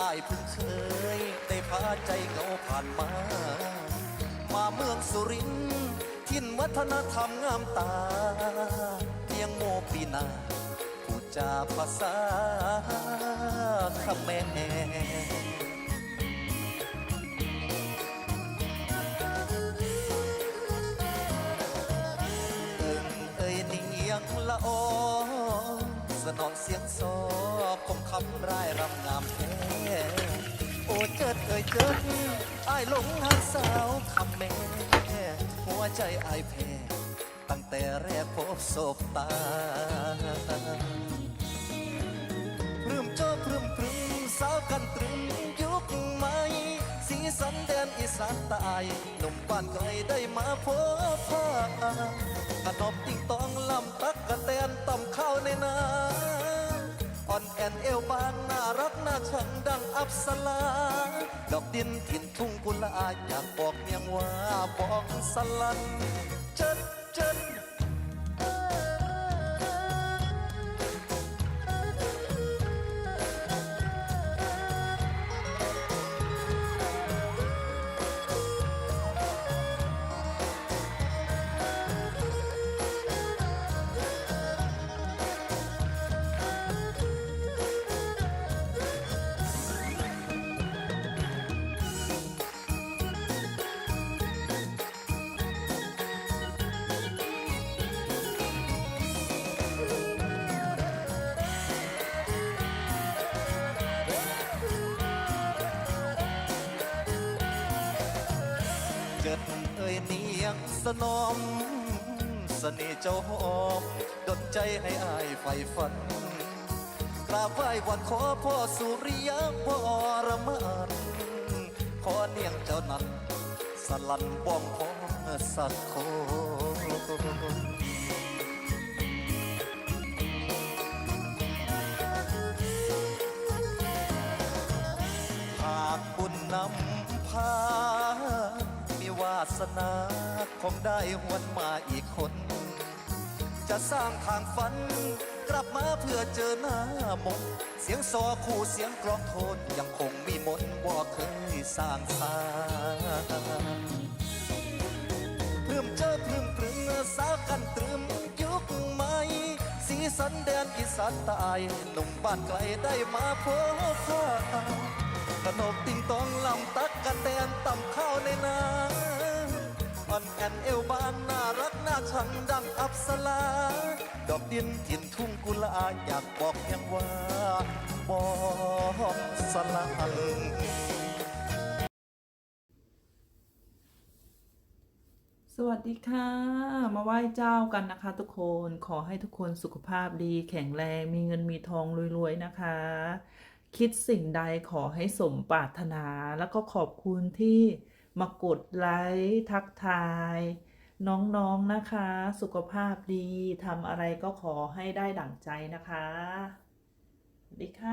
อายเพิ่งเคย ได้พาใจเหงาผ่านมา มาเมืองสุรินทร์ทินวัฒนธรรมงามตา เพียงโมปีนาพูดจาภาษาคำแม่เอิงเอ่ยเนียงละออสนองเสียงซอ คมคำร่ายรำงามแท้โอ้เจิดเอ่ยเจิดอายหลงหักสาวคำแม่หัวใจไอายแพ้ตั้งแต่แรกพบศบตาพรึมโจพรึมพรึมสาวกันตรึมยุคใหม่สีสันแดนอีสานตายหนุ่มบ้านไกลได้มาพบพาขนมติงตองลำตักกะแตนต่ำข้าวในนา ก่นเอวบางน่ารักน่าชังดังอับสลา ดอกดินถิ่นทุ่งกุลาอยากบอกเมียงว่าบองสลันเจิดเจิด ยเนียงสนอมเสน่ห์เจ้าหอมดนใจให้อายไฟฝันกราบไหว้วันขอพ่อสุริยะพ่อระมานขอเนียงเจ้านั้นสลันบ้องพอสักคนหากบุญนำพา มีวาสนา คงได้หวนมาอีกคน จะสร้างทางฝัน กลับมาเพื่อเจอหน้ามนเสียงซอคู่เสียงกลองโทน ยังคงมีมนต์บ่เคยสร้างสาพรึมเจอพรึมปรึงสาวกันตรึมยุคใหม่สีสันแดนอีสานใตายหนุ่มบ้านไกลได้มาพบพาขนมติงตองลำาชังดังอับสลา ดอกดินถิ่นทุ่งกุลาอยากบอกเพียังว่าบอกสลันสวัสดีค่ะ มาไหว้เจ้ากันนะคะ ทุกคนขอให้ทุกคนสุขภาพดี แข็งแรงมีเงินมีทองรวยๆนะคะ คิดสิ่งใดขอให้สมปรารถนา แล้วก็ขอบคุณที่มากดไลค์ทักทาย น้องๆนะคะ สุขภาพดีทำอะไรก็ขอให้ได้ดั่งใจนะคะสวัสดีค่ะ